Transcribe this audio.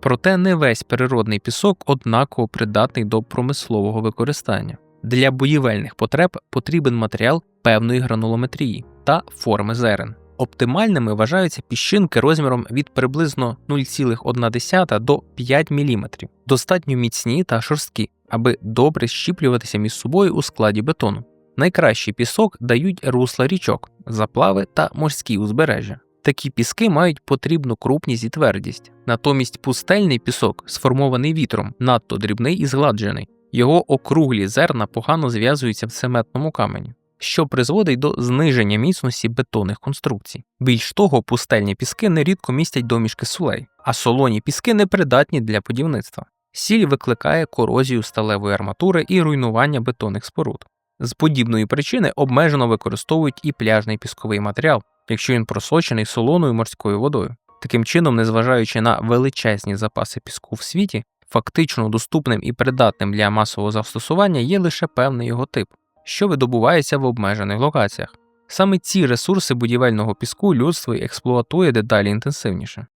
Проте не весь природний пісок однаково придатний до промислового використання. Для будівельних потреб потрібен матеріал певної гранулометрії та форми зерен. Оптимальними вважаються піщинки розміром від приблизно 0,1 до 5 мм, достатньо міцні та шорсткі, аби добре щіплюватися між собою у складі бетону. Найкращий пісок дають русла річок, заплави та морські узбережжя. Такі піски мають потрібну крупність і твердість. Натомість пустельний пісок, сформований вітром, надто дрібний і згладжений. Його округлі зерна погано зв'язуються в цементному камені, що призводить до зниження міцності бетонних конструкцій. Більш того, пустельні піски нерідко містять домішки солей, а солоні піски непридатні для будівництва. Сіль викликає корозію сталевої арматури і руйнування бетонних споруд. З подібної причини обмежено використовують і пляжний пісковий матеріал, якщо він просочений солоною морською водою. Таким чином, незважаючи на величезні запаси піску в світі, фактично доступним і придатним для масового застосування є лише певний його тип, що видобувається в обмежених локаціях. Саме ці ресурси будівельного піску людство експлуатує дедалі інтенсивніше.